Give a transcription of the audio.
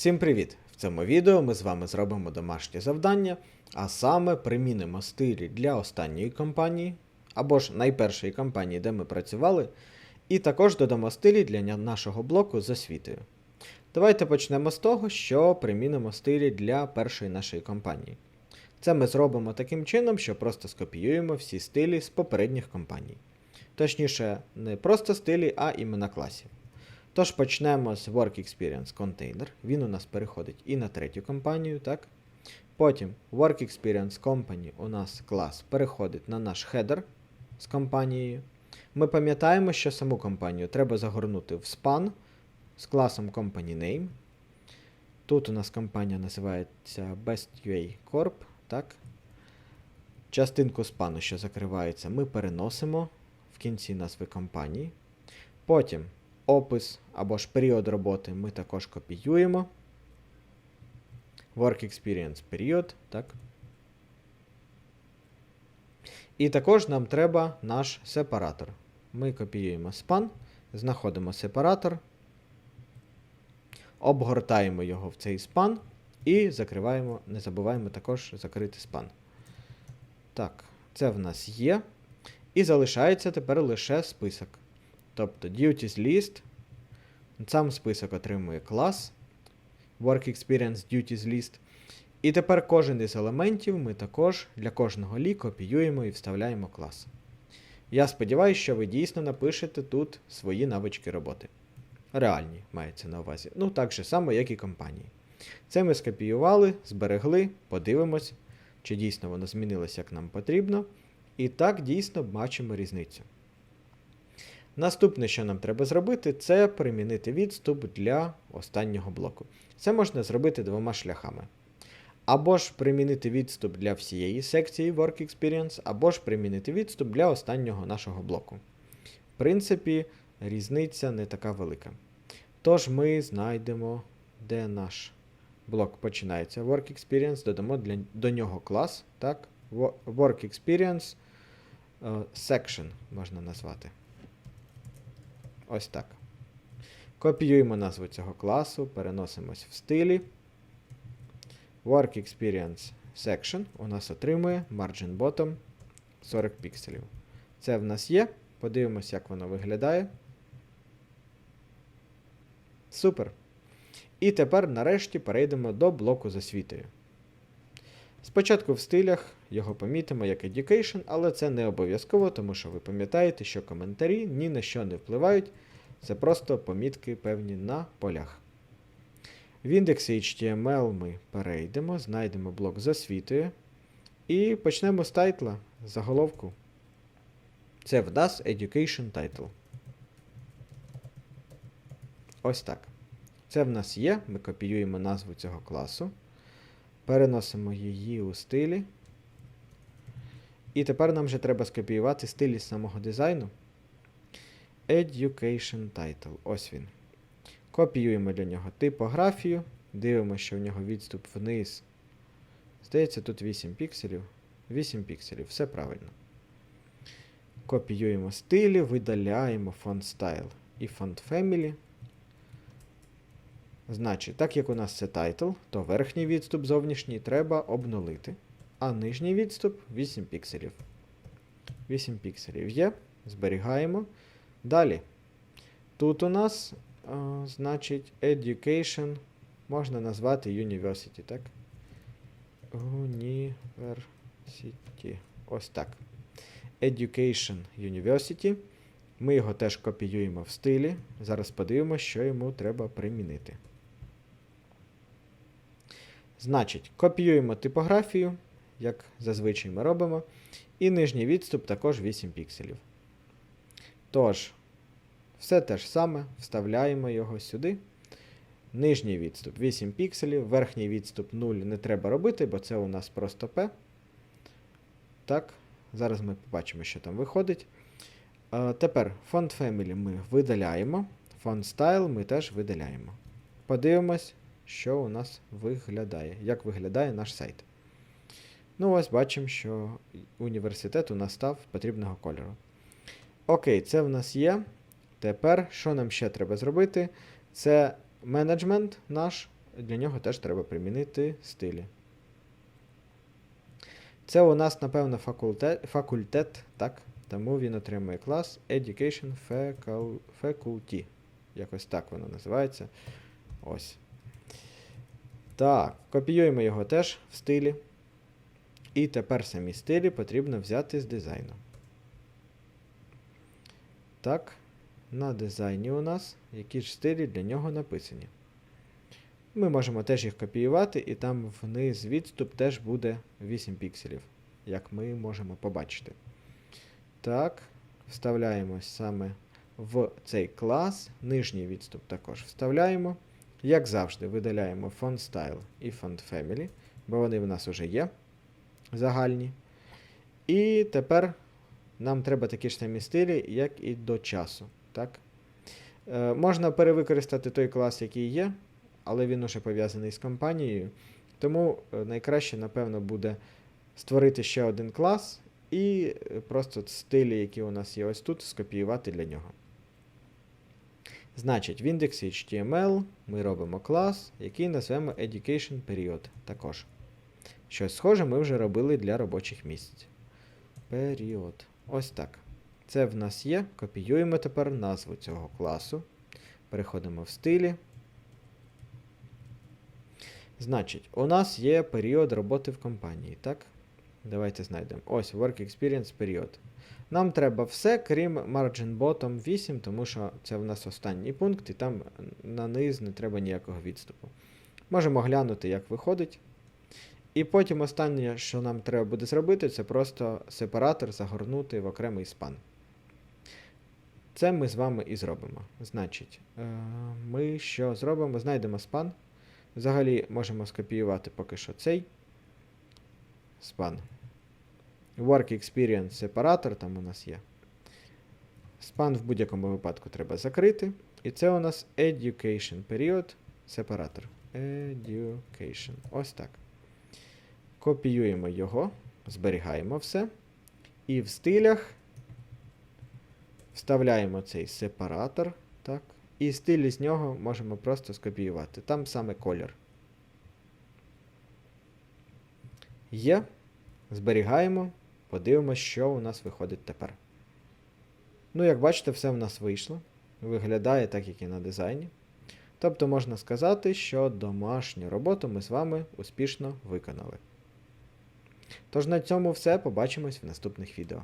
Всім привіт! В цьому відео ми з вами зробимо домашнє завдання, а саме примінимо стилі для останньої компанії, або ж найпершої компанії, де ми працювали, і також додамо стилі для нашого блоку з освітою. Давайте почнемо з того, що примінимо стилі для першої нашої компанії. Це ми зробимо таким чином, що просто скопіюємо всі стилі з попередніх компаній. Точніше, не просто стилі, а імена класів. Тож почнемо з Work Experience Container. Він у нас переходить і на третю компанію, так? Потім Work Experience Company у нас клас переходить на наш хедер з компанією. Ми пам'ятаємо, що саму компанію треба загорнути в span з класом Company Name. Тут у нас компанія називається BestUA Corp. Так? Частинку спану, що закривається, ми переносимо в кінці назви компанії. Потім опис або ж період роботи ми також копіюємо. Work Experience період, так. І також нам треба наш сепаратор. Ми копіюємо span, знаходимо сепаратор, обгортаємо його в цей span і закриваємо, не забуваємо також закрити span. Так, це в нас є. І залишається тепер лише список. Тобто duties list. Сам список отримує клас Work Experience Duties List. І тепер кожен із елементів ми також для кожного лі копіюємо і вставляємо клас. Я сподіваюся, що ви дійсно напишете тут свої навички роботи. Реальні мається на увазі. Ну, так же само, як і компанії. Це ми скопіювали, зберегли, подивимось, чи дійсно воно змінилося як нам потрібно. І так дійсно бачимо різницю. Наступне, що нам треба зробити, це примінити відступ для останнього блоку. Це можна зробити двома шляхами. Або ж примінити відступ для всієї секції Work Experience, або ж примінити відступ для останнього нашого блоку. В принципі, різниця не така велика. Тож ми знайдемо, де наш блок починається. Work Experience, додамо для, до нього клас. Так? Work Experience е, Section можна назвати. Ось так. Копіюємо назву цього класу, переносимось в стилі. Work Experience Section у нас отримує Margin Bottom 40 пікселів. Це в нас є. Подивимось, як воно виглядає. Супер. І тепер нарешті перейдемо до блоку з освітою. Спочатку в стилях його помітимо як Education, але це не обов'язково, тому що ви пам'ятаєте, що коментарі ні на що не впливають. Це просто помітки певні на полях. В індексі HTML ми перейдемо, знайдемо блок з освітою. І почнемо з тайтла, заголовку. Це в нас Education Title. Ось так. Це в нас є. Ми копіюємо назву цього класу. Переносимо її у стилі. І тепер нам вже треба скопіювати стиль із самого дизайну. Education Title. Ось він. Копіюємо для нього типографію. Дивимося, що в нього відступ вниз. Здається, тут 8 пікселів. 8 пікселів, все правильно. Копіюємо стилі, видаляємо font style і font family. Значить, так як у нас це title, то верхній відступ зовнішній треба обнулити, а нижній відступ 8 пікселів. 8 пікселів є. Зберігаємо. Далі. Тут у нас, а, значить, education можна назвати university, так? University. Ось так. Education University. Ми його теж копіюємо в стилі. Зараз подивимося, що йому треба примінити. Значить, копіюємо типографію, як зазвичай ми робимо. І нижній відступ також 8 пікселів. Тож, все те ж саме, вставляємо його сюди. Нижній відступ 8 пікселів, верхній відступ 0 не треба робити, бо це у нас просто P. Так, зараз ми побачимо, що там виходить. Тепер Font Family ми видаляємо. Font Style ми теж видаляємо. Подивимось, що у нас виглядає, як виглядає наш сайт. Ну, ось бачимо, що університет у нас став потрібного кольору. Окей, це в нас є. Тепер, що нам ще треба зробити? Це менеджмент наш для нього теж треба примінити стилі. Це у нас, напевно, факультет, факультет так? Тому він отримує клас Education Faculty. Якось так воно називається. Ось. Так, копіюємо його теж в стилі. І тепер самі стилі потрібно взяти з дизайну. Так, на дизайні у нас які ж стилі для нього написані. Ми можемо теж їх копіювати, і там вниз відступ теж буде 8 пікселів, як ми можемо побачити. Так, вставляємо саме в цей клас. Нижній відступ також вставляємо. Як завжди, видаляємо font style і font family, бо вони в нас вже є загальні. І тепер нам треба такі ж самі стилі, як і до часу. Так? Е, можна перевикористати той клас, який є, але він уже пов'язаний з компанією. Тому е, найкраще, напевно, буде створити ще один клас і е, просто стилі, які у нас є ось тут, скопіювати для нього. Значить, в індексі HTML ми робимо клас, який назвемо Education Period також. Щось схоже ми вже робили для робочих місць. Період. Ось так. Це в нас є. Копіюємо тепер назву цього класу. Переходимо в стилі. Значить, у нас є період роботи в компанії, так? Давайте знайдемо. Ось Work Experience період. Нам треба все, крім Margin Bottom 8, тому що це в нас останній пункт, і там на низ не треба ніякого відступу. Можемо глянути, як виходить. І потім останнє, що нам треба буде зробити, це просто сепаратор загорнути в окремий спан. Це ми з вами і зробимо. Значить, е, ми що зробимо? Знайдемо спан. Взагалі можемо скопіювати поки що цей спан. Work Experience сепаратор там у нас є. Спан в будь-якому випадку треба закрити. І це у нас Education Period сепаратор. Education. Ось так. Копіюємо його, зберігаємо все. І в стилях вставляємо цей сепаратор. Так. І стиль з нього можемо просто скопіювати. Там саме колір. Є. Зберігаємо. Подивимося, що у нас виходить тепер. Ну, як бачите, все в нас вийшло. Виглядає так, як і на дизайні. Тобто можна сказати, що домашню роботу ми з вами успішно виконали. Тож на цьому все. Побачимось в наступних відео.